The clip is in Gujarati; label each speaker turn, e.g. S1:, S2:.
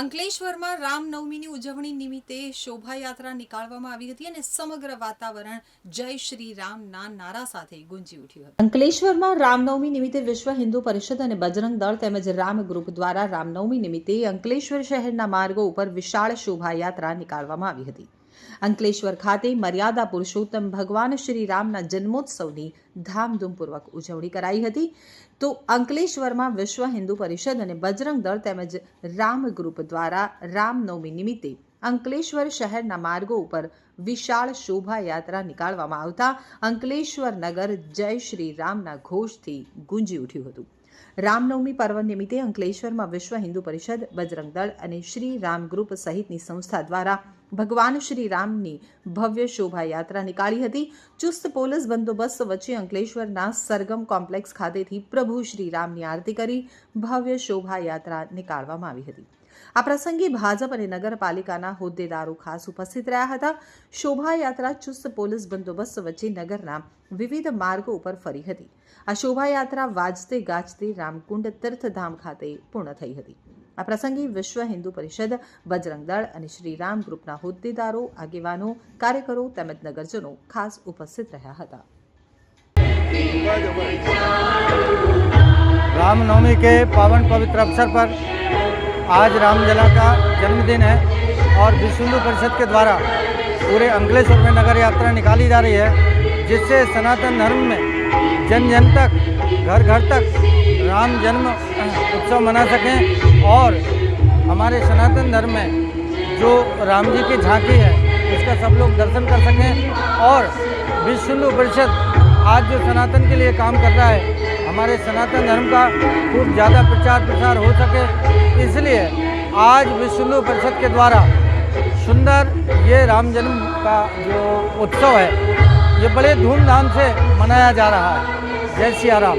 S1: અંકલેશ્વરમાં રામનવમીની ઉજવણી નિમિત્તે શોભાયાત્રા નીકાળવામાં આવી હતી અને સમગ્ર વાતાવરણ જય શ્રી રામના નારા સાથે ગુંજી ઉઠ્યું હતું. અંકલેશ્વરમાં રામનવમી નિમિત્તે વિશ્વ હિન્દુ પરિષદ અને બજરંગ દળ તેમજ રામ ગ્રુપ દ્વારા રામનવમી નિમિત્તે અંકલેશ્વર શહેરના માર્ગો ઉપર વિશાળ શોભાયાત્રા નીકાળવામાં આવી હતી. અંકલેશ્વર ખાતે મર્યાદા પુરુષોત્તમ ભગવાન શ્રી રામના જન્મોત્સવની ધામધૂમપૂર્વક ઉજવણી કરાઈ હતી. તો અંકલેશ્વરમાં વિશ્વ હિન્દુ પરિષદ અને બજરંગ દળ તેમજ રામ ગ્રુપ દ્વારા રામનવમી નિમિત્તે અંકલેશ્વર શહેરના માર્ગો ઉપર વિશાળ શોભાયાત્રા નીકાળવામાં આવતા અંકલેશ્વર નગર જય શ્રી રામના ઘોષથી ગુંજી ઉઠ્યું હતું. રામનવમી પર્વ નિમિત્તે અંકલેશ્વરમાં વિશ્વ હિન્દુ પરિષદ, બજરંગ દળ અને શ્રી રામ ગ્રુપ સહિતની સંસ્થા દ્વારા ભગવાન શ્રી રામની ભવ્ય શોભાયાત્રા નીકાળી હતી. ચુસ્ત પોલીસ બંદોબસ્ત વચ્ચે અંકલેશ્વરના સરગમ કોમ્પ્લેક્સ ખાતેથી પ્રભુ શ્રી રામની આરતી કરી ભવ્ય શોભાયાત્રા નીકાળવામાં આવી હતી. આ પ્રસંગે ભાજપ અને નગરપાલિકાના હોદ્દેદારો ખાસ ઉપસ્થિત રહ્યા હતા. શોભાયાત્રા ચુસ્ત પોલીસ બંદોબસ્ત વચ્ચે નગરના વિવિધ માર્ગો ઉપર ફરી હતી. આ શોભાયાત્રા વાજતે ગાજતે રામકુંડ તીર્થધામ ખાતે પૂર્ણ થઈ હતી. આ પ્રસંગે વિશ્વ હિન્દુ પરિષદ બજરંગ દળ અને શ્રી રામ ગ્રુપના હોદ્દેદારો આગેવાનો કાર્યકરો તેમજ નગરજનો ખાસ ઉપસ્થિત રહ્યા હતા
S2: रामनवमी के पावन पवित्र अवसर पर आज रामलला का जन्मदिन है और विश्व हिंदू परिषद के द्वारा पूरे अंकलेश्वर में नगर यात्रा निकाली जा रही है जिससे सनातन धर्म में जन जन तक घर घर तक राम जन्म उत्सव मना सकें और हमारे सनातन धर्म में जो राम जी की झांकी है उसका सब लोग दर्शन कर सकें और विश्व हिंदू परिषद आज जो सनातन के लिए काम कर रहा है, हमारे सनातन धर्म का खूब ज़्यादा प्रचार प्रसार हो सके। इसलिए आज विश्व हिंदू परिषद के द्वारा सुंदर ये राम जन्म का जो उत्सव है, ये बड़े धूमधाम से मनाया जा रहा है। जय सिया राम।